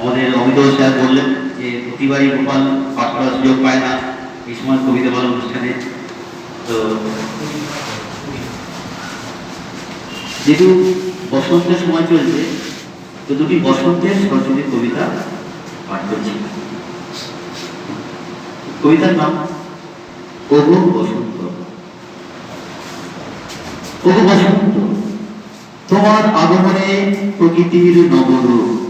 আমাদের অমিত স্যার বললেন যে প্রতিবারই গোপাল পাঠ করার সুযোগ পায় না এই সময় কবিতা বলার অনুষ্ঠানে। তো যেহেতু বসন্তের সময় চলছে, তো দুটি বসন্তের সরস্বতী কবিতা পাঠ করছি। কবিতার নাম ওগো বসন্ত। ওগো বসন্ত, তোমার আগমনে প্রকৃতির নবরূপ।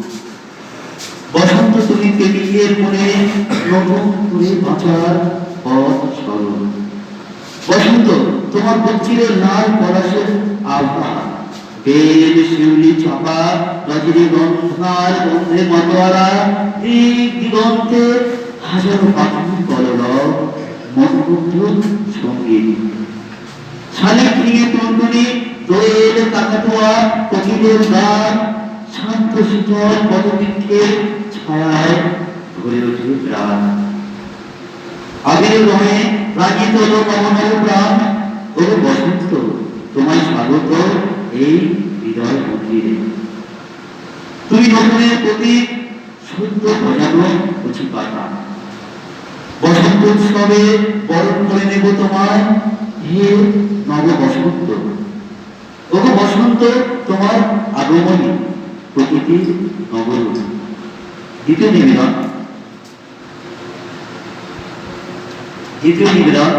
বসন্ত তুমি পেরিয়ে মনে নতুন করে বাঁচার পথ স্মরণ। বসন্ত, তোমার বচ্চিরে লাল পলাশের আভা বেল, শিউলি, চাপা রজনীগন্ধার গন্ধে মতোয়ারা, এই দিগন্তে কলরব, মনমুগ্ধ সংগীত শালিক নিয়ে টুনটুনি দোয়েল, কাকাতুয়া কোকিলের গান শীতল পদবৃক্ষের ছায়ায় ভরে ওঠে প্রাণ। আবির রঙে রাজিত হলো প্রাণ ও বসন্ত, তোমায় স্বাগত এই হৃদয় মন্দিরে। তুমি নতুনের প্রতি শুদ্ধ ভজানো কচি পাতা বসন্ত উৎসবে বরণ করে নেব তোমায়, হে নব বসন্ত ওগো বসন্ত তোমার আগমনী। প্রকৃতির অবরোধ দ্বিতীয় নিবেদন। দ্বিতীয় নিবেদন